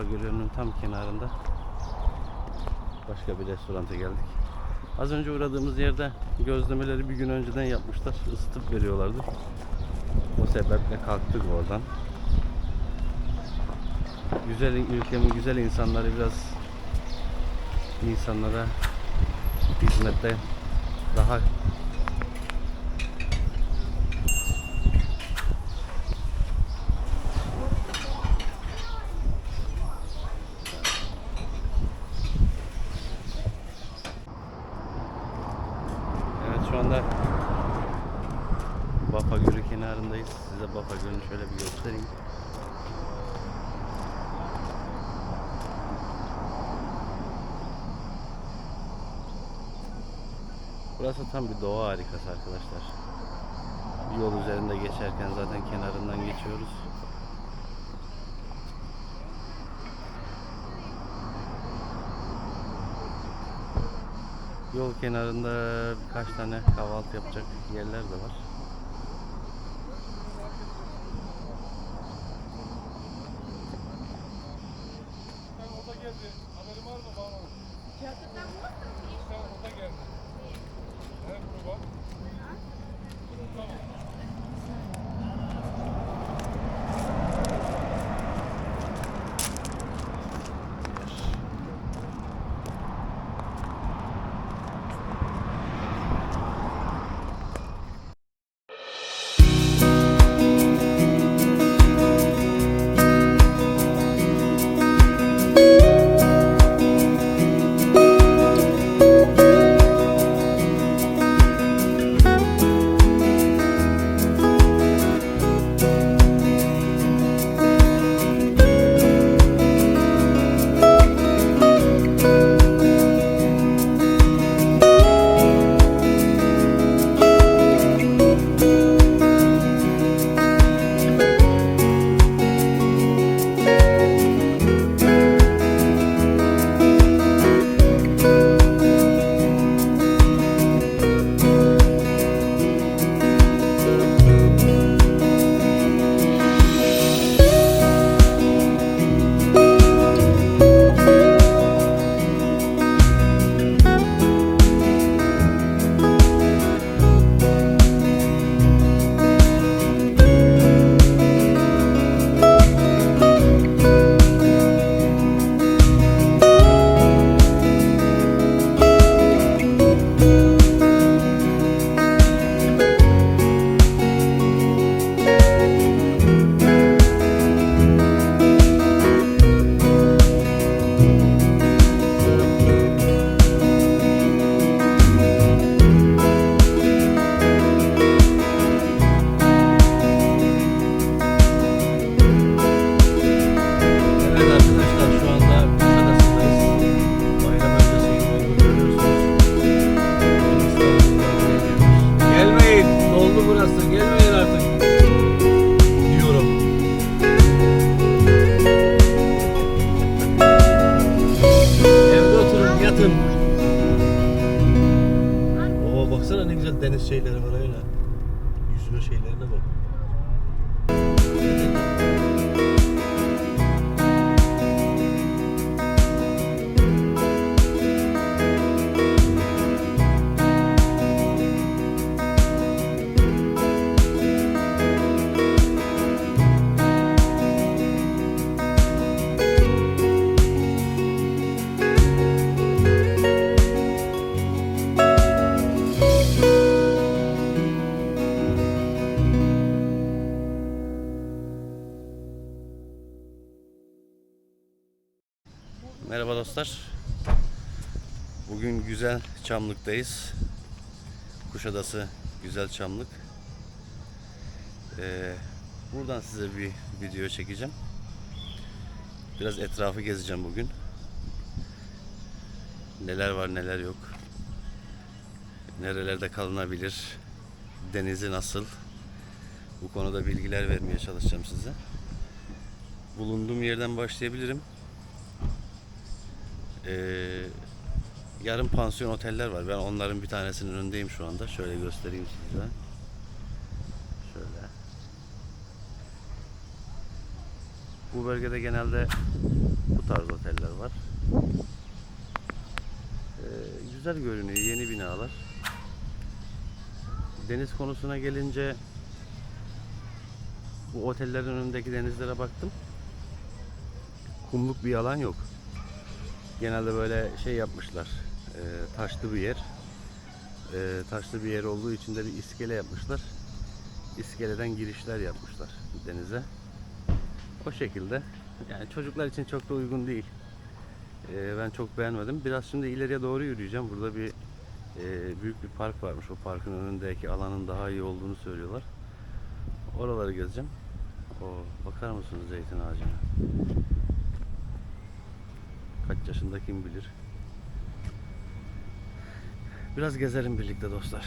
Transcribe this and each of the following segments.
Bafa Gölü'nün tam kenarında başka bir restoranta geldik. Az önce uğradığımız yerde gözlemeleri bir gün önceden yapmışlar. ısıtıp veriyorlardı. O sebeple kalktık oradan. Güzel ülkemin güzel insanları biraz insanlara hizmette daha Evet şu anda Bafa Gölü kenarındayız. Size Bafa Gölü'nü şöyle bir göstereyim. Burası tam bir doğa harikası arkadaşlar. Yol üzerinde geçerken zaten kenarından geçiyoruz. Yol kenarında birkaç tane kahvaltı yapacak yerler de var. Oda şeyleri var öyle. Yüzme şeylerine bak. Merhaba dostlar. Bugün güzel Çamlık'tayız. Kuşadası Güzel Çamlık. Ee, buradan size bir video çekeceğim. Biraz etrafı gezeceğim bugün. Neler var neler yok. Nerelerde kalınabilir. Denizi nasıl. Bu konuda bilgiler vermeye çalışacağım size. Bulunduğum yerden başlayabilirim. Ee, yarım pansiyon oteller var. Ben onların bir tanesinin önündeyim şu anda. Şöyle göstereyim size. Şöyle. Bu bölgede genelde tarz oteller var. Ee, güzel görünüyor. Yeni binalar. Deniz konusuna gelince bu otellerin önündeki denizlere baktım. Kumluk bir alan yok. Genelde böyle şey yapmışlar. e, taşlı bir yer. E, taşlı bir yer olduğu için de bir iskele yapmışlar. İskeleden girişler yapmışlar denize. O şekilde. Yani çocuklar için çok da uygun değil. E, ben çok beğenmedim. Biraz şimdi ileriye doğru yürüyeceğim. Burada bir e, büyük bir park varmış. O parkın önündeki alanın daha iyi olduğunu söylüyorlar. Oraları gezeceğim. O bakar mısınız zeytin ağacına? Kaç yaşında kim bilir. Biraz gezelim birlikte dostlar.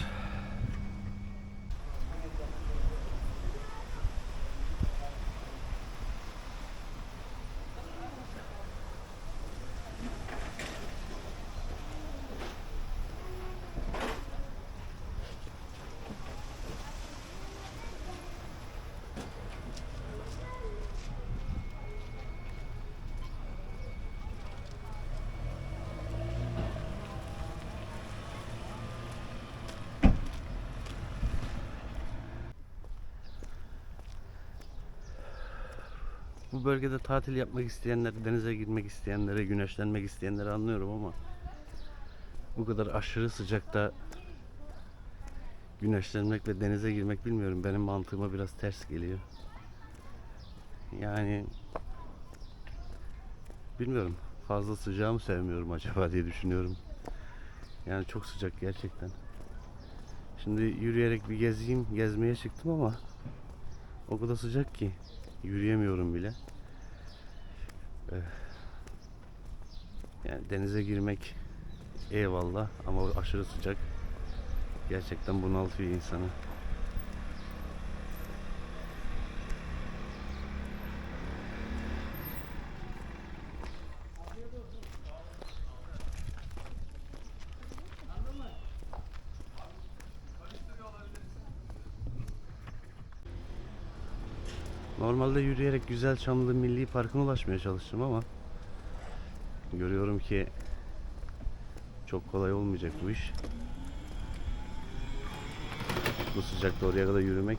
Bu bölgede tatil yapmak isteyenler, denize girmek isteyenlere, güneşlenmek isteyenleri anlıyorum ama bu kadar aşırı sıcakta güneşlenmek ve denize girmek bilmiyorum. Benim mantığıma biraz ters geliyor. Yani bilmiyorum. Fazla sıcağı mı sevmiyorum acaba diye düşünüyorum. Yani çok sıcak gerçekten. Şimdi yürüyerek bir gezeyim, gezmeye çıktım ama o kadar sıcak ki yürüyemiyorum bile. Eh. Yani denize girmek eyvallah ama aşırı sıcak gerçekten bunaltıyor insanı. Normalde yürüyerek Güzel Çamlı Milli Parkı'na ulaşmaya çalıştım ama görüyorum ki çok kolay olmayacak bu iş. Bu sıcakta oraya kadar yürümek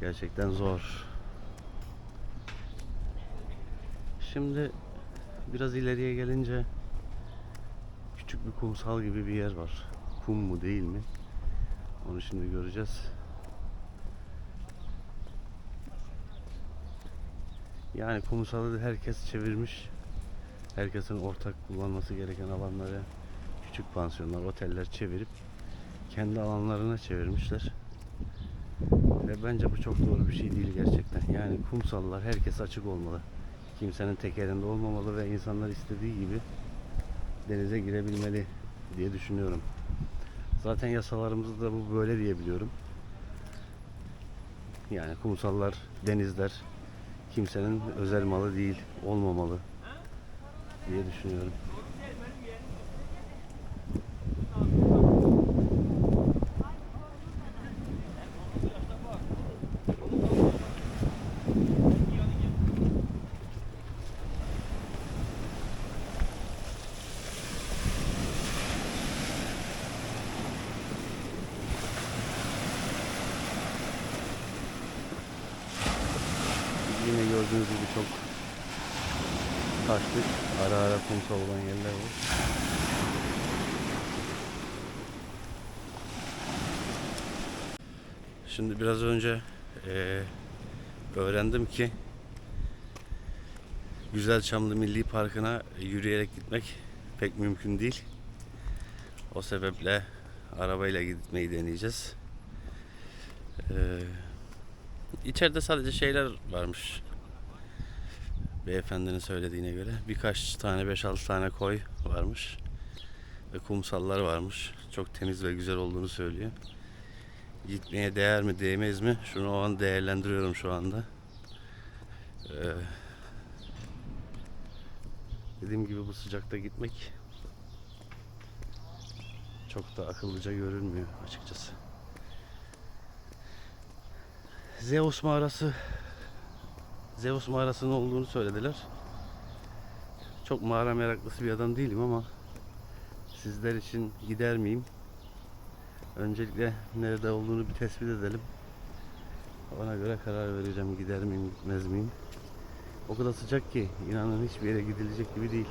gerçekten zor. Şimdi biraz ileriye gelince küçük bir kumsal gibi bir yer var. Kum mu değil mi? Onu şimdi göreceğiz. Yani kumsalı herkes çevirmiş. Herkesin ortak kullanması gereken alanları küçük pansiyonlar, oteller çevirip kendi alanlarına çevirmişler. Ve bence bu çok doğru bir şey değil gerçekten. Yani kumsallar herkes açık olmalı. Kimsenin tekerinde olmamalı ve insanlar istediği gibi denize girebilmeli diye düşünüyorum. Zaten yasalarımızda bu böyle diye biliyorum. Yani kumsallar, denizler kimsenin özel malı değil, olmamalı diye düşünüyorum. Kumsal olan yerler var. Şimdi biraz önce eee, öğrendim ki Güzelçamlı Milli Parkı'na yürüyerek gitmek pek mümkün değil. O sebeple arabayla gitmeyi deneyeceğiz. Eee İçeride sadece şeyler varmış. Beyefendinin söylediğine göre. Birkaç tane 5-6 tane koy varmış. Ve kumsallar varmış. Çok temiz ve güzel olduğunu söylüyor. Gitmeye değer mi değmez mi? Şunu o an değerlendiriyorum şu anda. Ee, dediğim gibi bu sıcakta gitmek çok da akıllıca görünmüyor açıkçası. Zeus mağarası Zeus mağarasının olduğunu söylediler. Çok mağara meraklısı bir adam değilim ama sizler için gider miyim? Öncelikle nerede olduğunu bir tespit edelim. Ona göre karar vereceğim gider miyim gitmez miyim. O kadar sıcak ki inanın hiçbir yere gidilecek gibi değil.